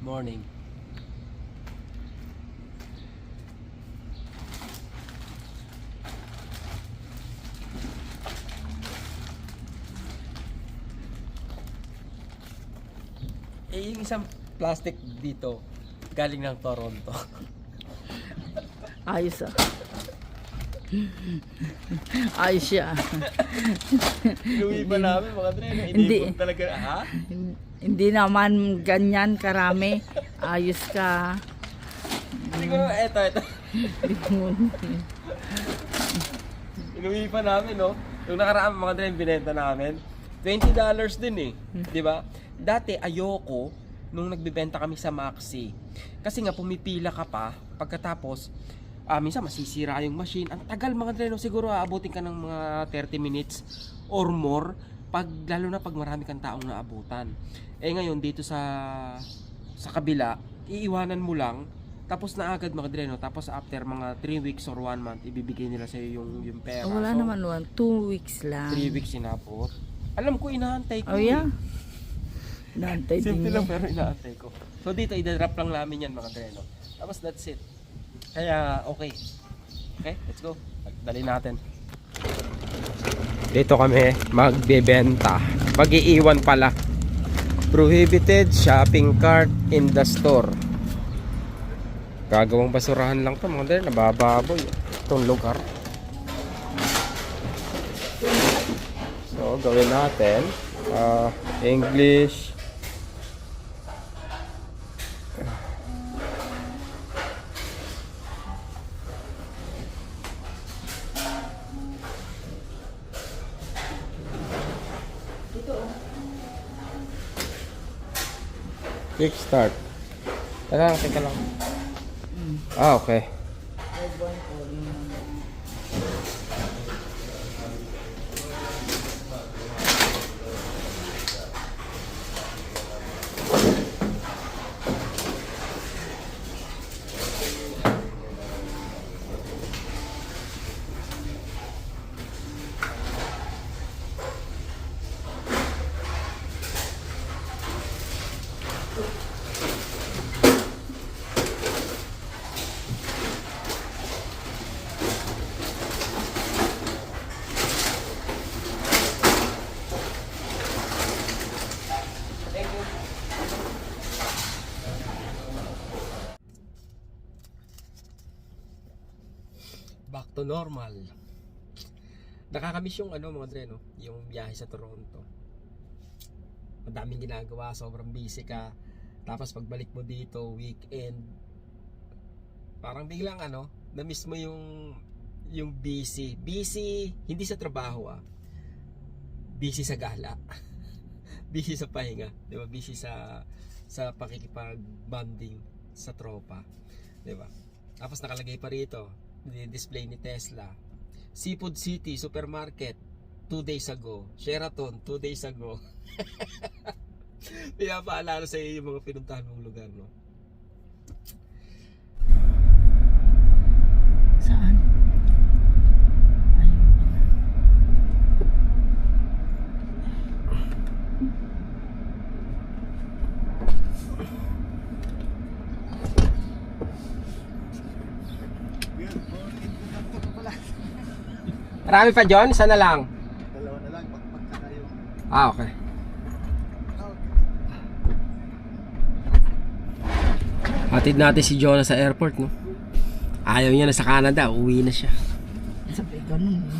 Morning. Eh, yung isang plastic dito, galing ng Toronto. Ayos ah. Ayos siya. Inuwi pa namin mga dre, Hindi. hindi talaga, ha? Hindi naman ganyan karami. Ayos ka. Siguro, eto, eto. Inuwi pa namin, no? Yung nakaraan mga dre, binenta namin. $20 din eh. Di ba? Dati, ayoko nung nagbebenta kami sa Maxi. Kasi nga, pumipila ka pa. Pagkatapos, ah, minsan masisira yung machine. Ang tagal mga dre, no? Siguro aabutin ka ng mga 30 minutes or more. Pag, lalo na pag marami kang taong naabutan. Eh ngayon, dito sa sa kabila, iiwanan mo lang tapos na agad mga dre, no? Tapos after mga 3 weeks or 1 month, ibibigay nila sa'yo yung, yung pera. Oh, wala So, naman one. Two weeks lang. 3 weeks inabot. Alam ko, inaantay ko. Oh, eh. yeah. Nantay din Simple lang pero inaantay ko. So dito, idadrop lang namin yan mga dre, no? Tapos that's it. Kaya, okay. Okay, let's go. Dali natin. Dito kami magbebenta. Pag-iiwan pala. Prohibited shopping cart in the store. Gagawang basurahan lang to mga dre, nabababoy itong lugar. So, gawin natin ah, English Quick start. Teka lang, teka lang. Ah, okay. back to normal. Nakakamiss yung ano mga dre, no? Yung biyahe sa Toronto. Madaming ginagawa, sobrang busy ka. Tapos pagbalik mo dito, weekend, parang biglang ano, na-miss mo yung yung busy. Busy, hindi sa trabaho ah. Busy sa gala. busy sa pahinga. Di ba? Busy sa sa pakikipag-bonding sa tropa. Di ba? Tapos nakalagay pa rito, display ni Tesla. Seafood City Supermarket 2 days ago. Sheraton 2 days ago. Pinapaalala sa iyo yung mga pinuntahan mong lugar, no? Saan? Marami pa, John? Isa na lang. Dalawa na lang, magpagka kayo. Ah, okay. Hatid natin si Jonah sa airport, no? Ayaw niya na sa Canada, uwi na siya. Sabi ganun eh.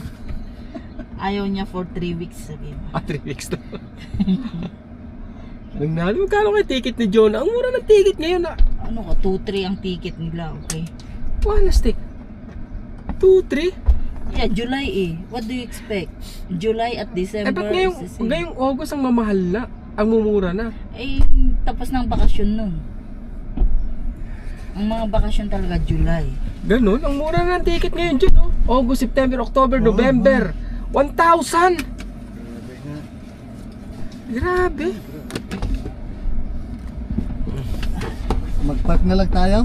Ayaw niya for 3 weeks sabi mo. Ah, 3 weeks na. Nang nalo, magkano kayo ticket ni Jonah? Ang mura ng ticket ngayon, ah. Ano ka, 2-3 ang ticket nila, okay? Wala stick. 2, 3? Yeah, July eh. What do you expect? July at Eh, December. ba't ngayong, ngayong August ang mamahal na? Ang mumura na. Eh, tapos ng bakasyon nun. Ang mga bakasyon talaga July. Ganun, ang mura na ng ticket ngayon dyan, no? August, September, October, November. 1,000! Grabe. Magpark na lang tayo.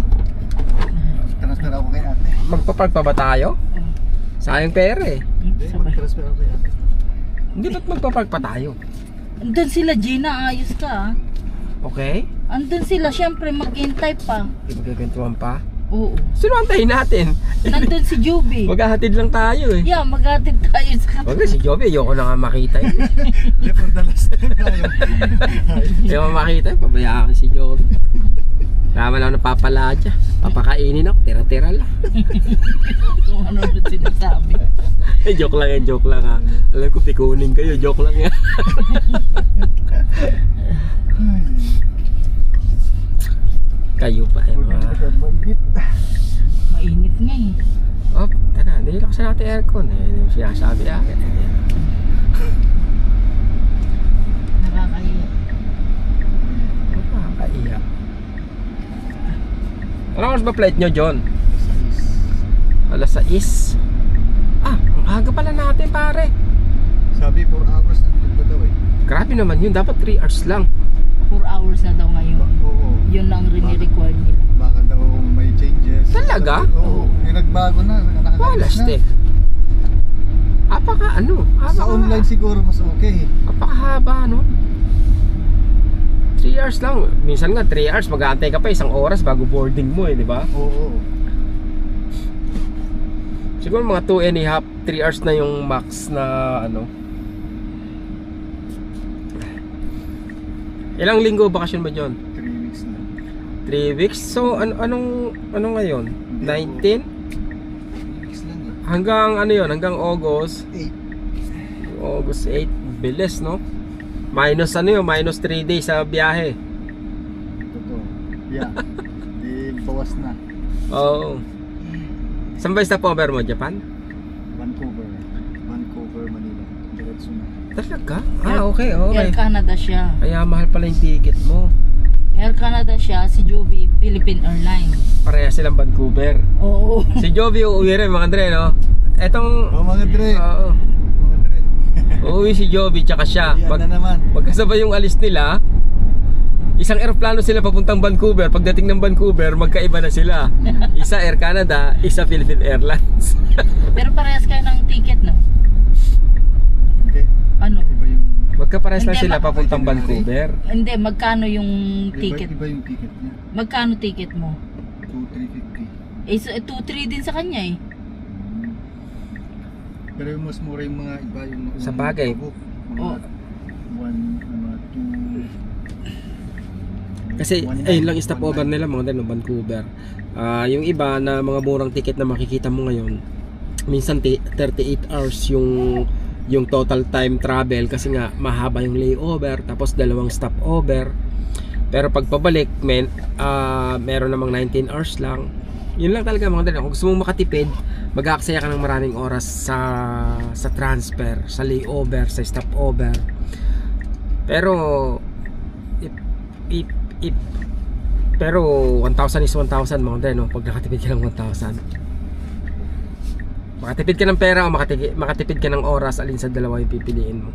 Transfer ako kay ate. Magpapark pa ba tayo? Sayang pera eh. Hindi, mag-transfer ako kay ate. Hindi ba't magpapark pa tayo? Doon sila Gina, ayos ka ah. Okay? Andun sila, syempre maghintay pa. Di ba gagantuhan pa? Oo. Sino antayin natin? Nandun si Juby. Maghahatid lang tayo eh. Yeah, maghatid tayo sa Wag na si Joby, ayoko na nga makita yun. Hindi, for the last time. Ayoko makita pabayaan ko si Joby. Naman ako napapala dyan. Papakainin ako, tira-tira lang. kung ano na sinasabi. Eh, joke lang yan, joke lang ha. Alam ko, pikunin kayo, joke lang yan. kayo pa eh. Mga... mainit. Nga eh. Oh, tara, nilak sa natin aircon eh. Yung sinasabi akin. Eh. Ano oras ba flight nyo, John? Alas 6. Ah, ang aga pala natin, pare. Sabi 4 hours nandun ba daw eh. Grabe naman yun. Dapat 3 hours lang. 4 hours na daw ngayon. Ba- Oo. Yun lang rini-record nila. Baka daw may changes. Talaga? Oo. Yung nagbago na. Wala, na. stick. Apaka ano? Apaka, Sa online siguro mas okay. Apakahaba, no? 3 hours lang. Minsan nga 3 hours. Mag-aantay ka pa isang oras bago boarding mo eh, di ba? Oo. Siguro mga 2 and a half, 3 hours na yung max na ano. Ilang linggo bakasyon mo, John? 3 weeks na. 3 weeks? So, ano, anong, ano ngayon? 19? 3 weeks lang eh. Hanggang ano yon Hanggang August? 8. August 8. Bilis, no? Minus ano yun? Minus 3 days sa biyahe. Totoo. Yeah. Di bawas na. Oo. Saan ba yung stopover mo? Japan? Vancouver. Vancouver, Manila. Diretso na. Talaga? Ah, okay, okay. Air Canada siya. Kaya mahal pala yung ticket mo. Air Canada siya, si Juby, Philippine Airlines. Pareha silang Vancouver. Oo. Si Jovi uuwi rin, mga Andre, no? Etong... Oh, mga dre. Oo. Uuwi si Jovi, tsaka siya. Yan Pag, na naman. magkasabay yung alis nila, isang aeroplano sila papuntang Vancouver. Pagdating ng Vancouver, magkaiba na sila. Isa Air Canada, isa Philippine Airlines. Pero parehas kayo ng ticket, no? Hindi. Ano? Iba yung... Lang sila ma- papuntang Vancouver. Hindi, magkano yung Iba, ticket? iba yung ticket niya. Magkano ticket mo? 2,350. Eh, so, 2-3 din sa kanya eh. Pero yung mas mura yung mga iba yung... Sa bagay. Mga Oh. one, mga two... Kasi One ayun night, lang one stopover night. nila mga no, Vancouver. Ah, yung iba na mga murang ticket na makikita mo ngayon, minsan ti- 38 hours yung yung total time travel kasi nga mahaba yung layover tapos dalawang stopover. Pero pag pabalik, men, ah, meron namang 19 hours lang. Yun lang talaga mga dala. Kung gusto mong makatipid, mag-aaksaya ka ng maraming oras sa sa transfer, sa layover, sa stopover. Pero if, if, if pero 1,000 is 1,000 mga dre, no? Pag nakatipid ka ng 1,000. Makatipid ka ng pera o makatipid, makatipid ka ng oras, alin sa dalawa yung pipiliin mo.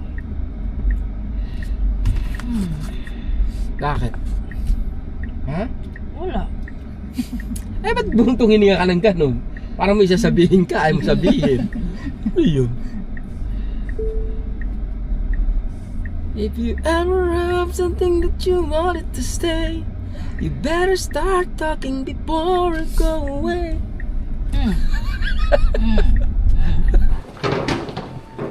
Hmm. Bakit? Ha? Wala. Eh, ba't buntong hininga ka ng ganun? Parang may sasabihin ka, ayaw mo sabihin. ano yun? If you ever have something that you wanted to stay, you better start talking before it go away. Hmm. Hmm.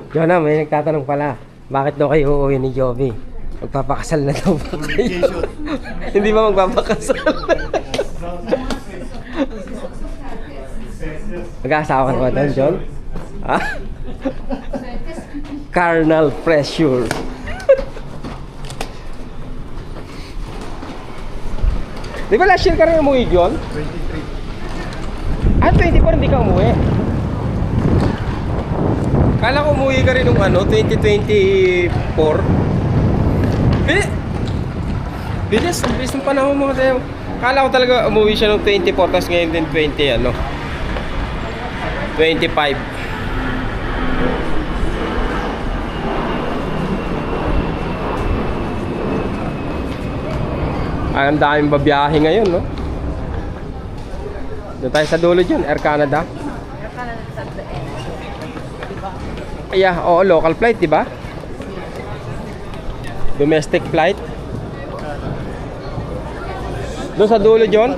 Jonah, may nagtatanong pala. Bakit daw kayo uuwi ni Jovi? Magpapakasal na daw ba kayo? Hindi ba magpapakasal? Mag-aasawa ka na ba doon, John? Ha? Carnal pressure. Di ba last year ka rin umuwi, John? 23. Ah, 24 hindi ka umuwi. Kala ko umuwi ka rin nung ano, 2024. Bilis! Bilis, bilis ng panahon mo kasi. Kala ko talaga umuwi siya nung 24, tapos ngayon din 20, ano. 25. Ay, ang daming babiyahe ngayon, no? Doon tayo sa dulo dyan, Air Canada. Air Canada sa the end. Diba? Yeah, oo, local flight, di ba? Domestic flight. Doon sa dulo, John?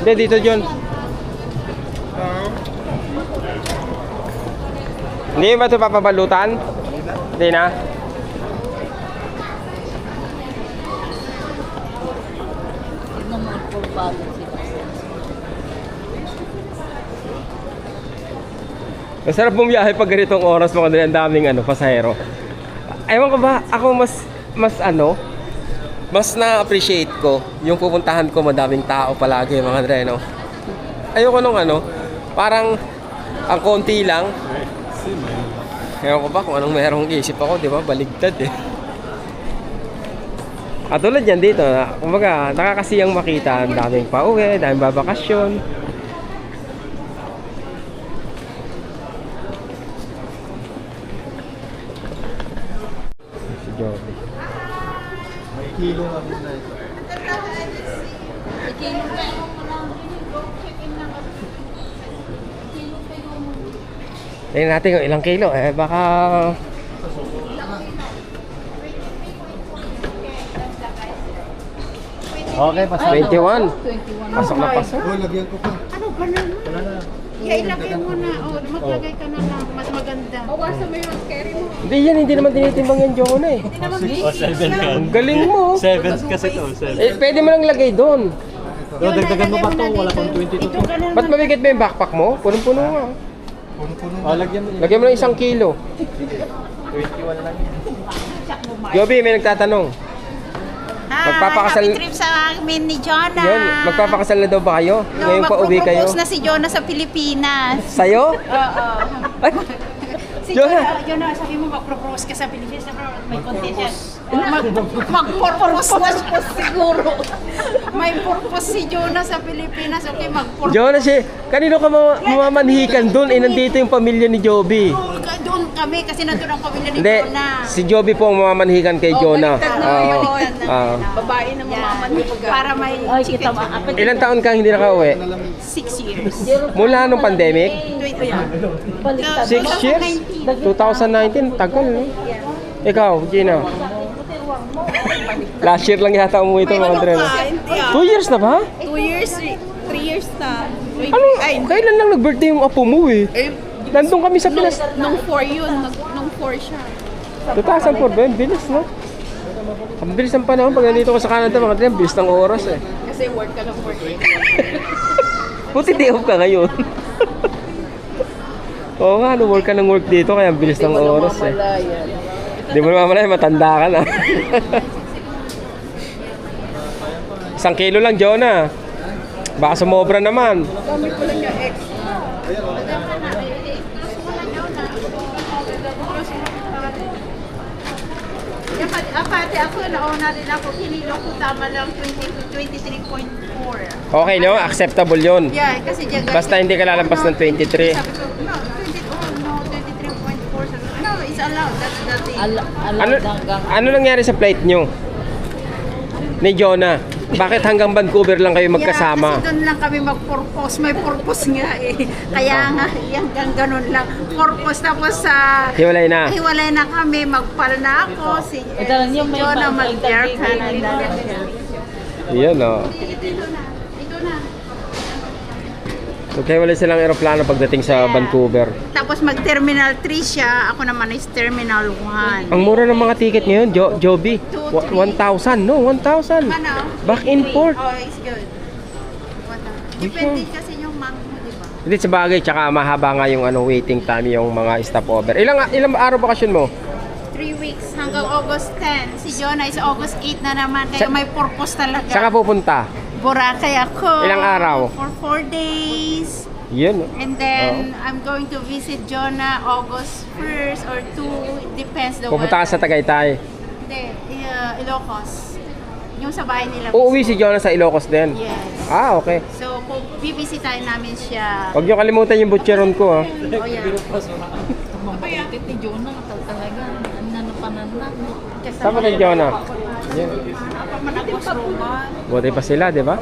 Hindi, dito, John. Hindi ba ito papabalutan? Hindi na? Masarap bumiyahe pag ganitong oras mga dali, ang daming ano, pasahero. Ewan ko ba, ako mas, mas ano, mas na-appreciate ko yung pupuntahan ko madaming tao palagi mga dre, no? Ayoko nung ano, parang ang konti lang. Ewan ko ba kung anong merong isip ako, di ba? Baligtad eh. At tulad yan dito, na, kumbaga, nakakasiyang makita ang daming pauwi, daming babakasyon. Si Joby. May kilo lang yun na Tingnan natin kung ilang kilo. Eh, baka... Okay, pasok. 21. 21. Pasok na pasok. Oh, lagyan ko pa. Ano ba naman? Wala na. Yeah, ilagay mo na. Oh, maglagay ka na lang. Mas maganda. O, basta mo yung carry mo. Hindi yan, hindi naman tinitimbang yan, Jonah eh. O, seven ka. Ang galing mo. Seven kasi to, seven. Eh, pwede mo lang lagay doon. So, dagdagan mo pa to, wala pang 22 Ito to. Ba't mabigat ba yung backpack mo? Punong-puno nga. Puno-puno. O, lagyan mo. Lagyan mo lang isang kilo. 21 lang yan. Joby, may nagtatanong. Ah, Magpapakasal- happy trip sa amin ni Jonah. Yun, magpapakasal na daw ba kayo? No, Ngayon pa uwi kayo? magpropose na si Jonah sa Pilipinas. Sa'yo? Oo. Ay, Si Jonah. Jonah, Jonah, sabi mo mag-propose ka sa Pilipinas. May contest yan. Mag, mag-purpose na siya siguro. May purpose si Jonah sa Pilipinas. Okay, mag-purpose. Jonas, eh, kanino ka ma- mamamanhikan doon? Eh, nandito yung pamilya ni Joby. Doon kami kasi nandun ang pamilya ni Hindi, Jonah. si Joby po ang mamamanhikan kay Jonah. baliktad na, Ah, baliktad na. ah. Babae na mamamanhikan. Para may Ay, kita mo. Ilang taon kang hindi nakauwi? six years. Mula nung pandemic? Six years? 2019, tagal no? Ikaw, Gina? Last year lang yata umuwi ito mga Andre. no? Two years na ba? Two years, three years na. Wait, Ano? ay, Kailan lang nag-birthday yung apo mo eh? eh, Nandun kami sa Pinas. nung four yun, nag- nung four siya. 2004 ba yun? Bilis no? Ang bilis ng panahon pag nandito ko sa Canada mga Andre, ang bilis ng oras eh. Kasi work ka ng work. Buti day off ka ngayon. Oo nga, no, work ka ng work dito kaya ang bilis ng oras eh. Hindi mo naman malay, matanda ka na. Isang kilo lang, Jonah. Baka sumobra naman. Kami ko lang yung ex. Ah, pati ako, nauna rin ako, kinilo ko tama lang 20 23.4. Okay, no? Acceptable yon. Yeah, kasi diyan Basta hindi ka lalampas ng 23. Sabi ko, no, 20, oh, no, 23.4. Sabi ko, no, it's allowed. That's the thing. Al Ano, ano nangyari sa flight nyo? Ni Jonah. Bakit hanggang Vancouver lang kayo Yeah, magkasama? kasi doon lang kami mag-purpose. May purpose nga eh. Kaya nga, hanggang ganun lang. Purpose tapos sa... Hiwalay na. Hiwalay na kami, magpal na ako. Si, yung may Jonah mga mag-haircut. Yan, oh. Dito na. Dito na. Magkahiwalay silang aeroplano pagdating sa Vancouver. Tapos mag-terminal 3 siya. Ako naman is terminal 1. Ang mura ng mga ticket ngayon, jo Joby. Wa- 1,000, no? 1,000. Ano? Back and forth. Oh, it's good. What the- Depende kasi yung month mo, di ba? Hindi sa bagay, tsaka mahaba nga yung ano, waiting time yung mga stopover. Ilang ilang araw bakasyon mo? 3 weeks hanggang August 10. Si Jonah is August 8 na naman. Kaya Sa- may purpose talaga. Saan ka pupunta? Boracay ako. Ilang araw? For 4 days. Yun. And then, I'm going to visit Jonah August 1st or 2. It depends the Pupunta ka sa weather. Tagaytay. Hindi, uh, Ilocos. Yung sa bahay nila. Uuwi si Jonah sa Ilocos din. Yes. Ah, okay. So, kung bibisitahin namin siya. Huwag niyo kalimutan yung butcheron ko, ha. Oh, yeah. Mabait ni Jonah tal- talaga. Ano pa na. Saan ni Jonah? Yan. Buti pa sila, di ba?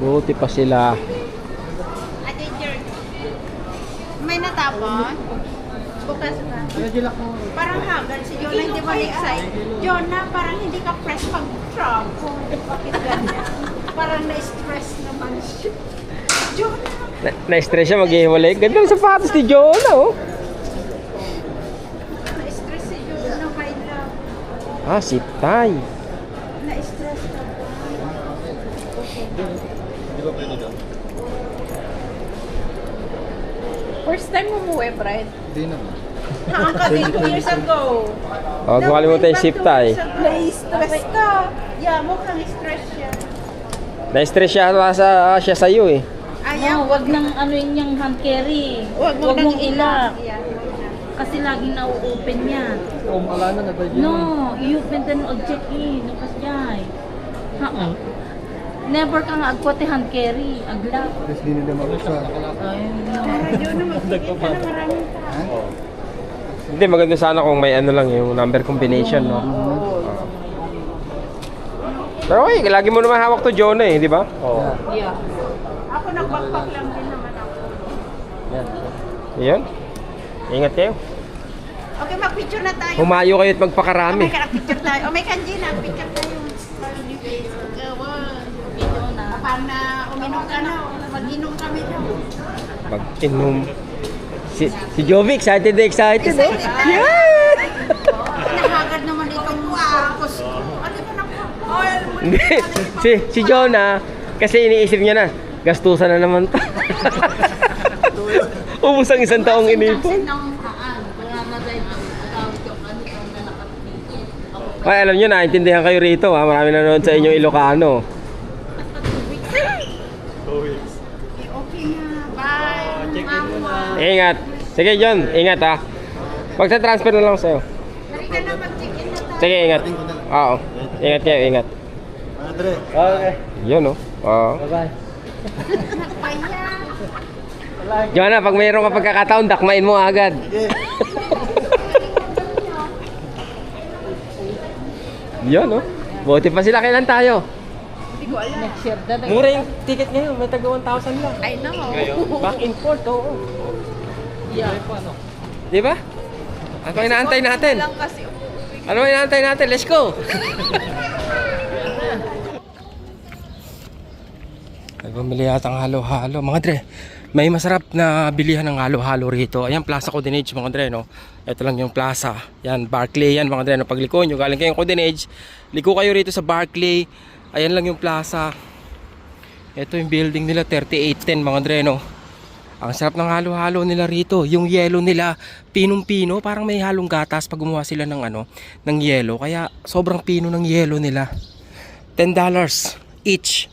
Buti pa sila. Ate. May natapon? Bukas ba? Parang haggard si Jonah, hindi mo excited. Jonah, parang hindi ka fresh pag travel. Bakit ganyan? Parang na-stress naman siya. Jonah, Na, na-stress siya mag-iwalay. Ganda ng sapatos ni Jonah, oh. na-stress si Jonah, my love. Ah, si Tay. Na-stress ka ba? First time umuwi, Brad. Hindi naman. Nakakabing two years ago. Oh, makalimutan yung sip Tay. Na-stress ka. Yeah, mukhang stress siya. Na-stress siya sa siya sa iyo eh. Ayaw. No, wag nang ano yun yung hand carry. Wag mo Wag mong ilak. Kasi laging na-open yan. Oh, wala na nagay No, i-open din ang object eh. Nakas jay. Ha Never ka nga agkwate hand carry. Aglak. Tapos di nila mag-usa. Ayun. Para Jonah, magpipit ka ng maraming tao. Hindi, maganda sana kung may ano lang yung number combination, no? Pero okay, lagi mo naman hawak to Jonah eh, di ba? Oo. Yeah. Ako nagbackpack lang din naman ako. Yan. Ingat kayo. Okay, mag-picture na tayo. Humayo kayo at Oh, magpakarami. may picture tayo. Oh, may kanji na. Picture tayo. Ito na. Uminom ka na. Mag-inom kami daw. Mag-inom. Si, si Jovi, excited na excited, eh. Excited tayo. Nahagad naman itong ko. Ano ba na oil mo? Hindi. si, si Jonah, kasi iniisip niya na, gastusan na naman to. Ubus ang isang taong inipon. Ay, alam nyo, naintindihan kayo rito ha. Marami nanonood sa inyong Ilocano. Okay na. Bye. Mama. Ingat. Sige, John. Ingat ha. Magsa-transfer na lang sa'yo. Halika na, mag-check-in na tayo. Sige, ingat. Oo. Ingat kayo, ingat. Okay. Yun, oh. Oo. Bye-bye. Nagpaya. Jonah, pag mayroon ka pagkakataon, dakmain mo agad. Yun, oh. Buti pa sila. Kailan tayo? Next year na. Mura yung ticket ngayon. May taga 1,000 lang. I know. Back and forth, oo. Yeah. Di ba? Ano pa inaantay natin? Lang kasi. Ano pa inaantay natin? Let's go! Ay, bumili yata ng halo-halo. Mga dre, may masarap na bilihan ng halo-halo rito. Ayan, Plaza Codenage, mga dre, no? Ito lang yung plaza. Yan, Barclay yan, mga dre, no? Pagliko nyo, galing kayong Codenage, liko kayo rito sa Barclay. Ayan lang yung plaza. Ito yung building nila, 3810, mga dre, no? Ang sarap ng halo-halo nila rito. Yung yelo nila, pinong-pino. Parang may halong gatas pag gumawa sila ng ano, ng yelo. Kaya sobrang pino ng yelo nila. $10 each.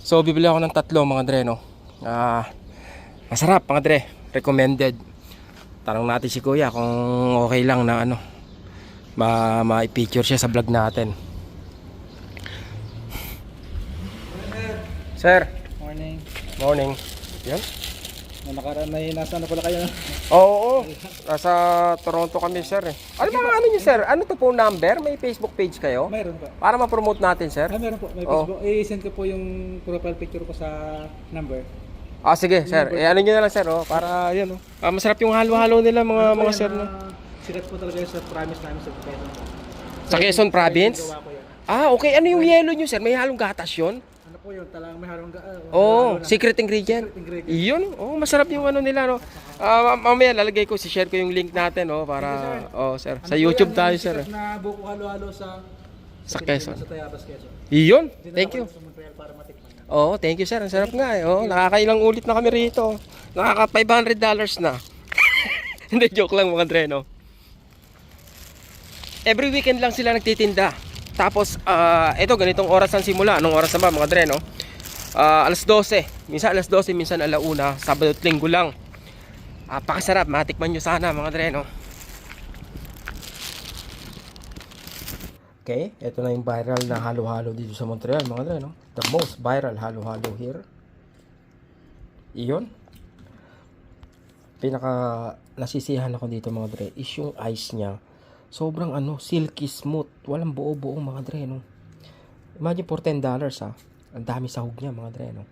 So bibili ako ng tatlo mga dre no. Ah, masarap mga dre. Recommended. Tanong natin si Kuya kung okay lang na ano ma ma-picture siya sa vlog natin. Sir, Morning. morning. Yan. Nakaraan may nasa na pala kayo. Oo, oo. Nasa Toronto kami, sir. Eh. Ano ba ano niyo, sir? Ano to phone number? May Facebook page kayo? Mayroon po. Para ma-promote natin, sir. Ah, meron po. May Oh. Facebook. I-send ko po yung profile picture ko sa number. Ah, sige, sir. Eh, ano niyo na lang, sir, oh, para yun, oh. Ah, masarap yung halo-halo nila, mga mga sir, no. Ah, sikat po talaga yun sa promise namin sa Quezon. Sa Quezon Province? Gawa ko yun. Ah, okay. Ano yung yellow niyo, sir? May halong gatas yun? Ano po yun? Talang may harong ga- ah, Oo, halo na. secret ingredient. Secret ingredient. Iyon, oh, masarap yung ano nila, no. Ah, mam- mamaya lalagay ko, si-share ko yung link natin, oh, para oh, sir. Sa Ano po YouTube yan? tayo, Yung sir. sikat na buko halo-halo sa Sa Quezon. Sa Tayabas, Quezon. Iyon. Thank you. Sa Oo, thank you sir. Ang sarap nga eh. Oh, nakakailang ulit na kami rito. Nakaka $500 na. Hindi, joke lang mga dre, no? Every weekend lang sila nagtitinda. Tapos, ah, ito, ganitong oras ang simula. Anong oras na ba, mga dre, no? Ah, alas 12. Minsan alas 12, minsan alauna. Sabado at linggo lang. Ah, pakasarap. Matikman nyo sana, mga dre, no? Okay, ito na yung viral na halo-halo dito sa Montreal, mga dre, no? The most viral halo-halo here. Iyon. Pinaka nasisihan ako dito, mga dre, is yung ice niya. Sobrang ano, silky smooth. Walang buo-buo, mga dre, no? Imagine for $10 ha. Ang dami sahog niya, mga dre, no?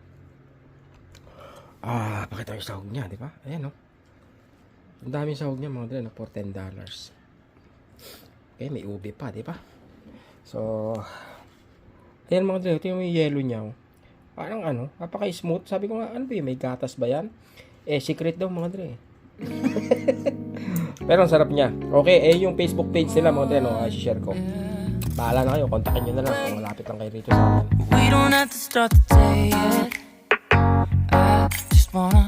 Ah, pakita yung sahog niya, di ba? Ayan, no? Ang daming sahog niya mga dre, no, for $10. Okay, may ube pa, di ba? So, ayan mga dre, ito yung yellow niya. oh. Parang ano, napaka-smooth. Sabi ko nga, ano ba yun, may gatas ba yan? Eh, secret daw mga dre. Pero ang sarap niya. Okay, eh yung Facebook page nila mga dre, no, uh, share ko. Bahala na kayo, kontakin nyo na lang kung malapit lang kayo rito sa akin. We don't have to start the day yet. I just wanna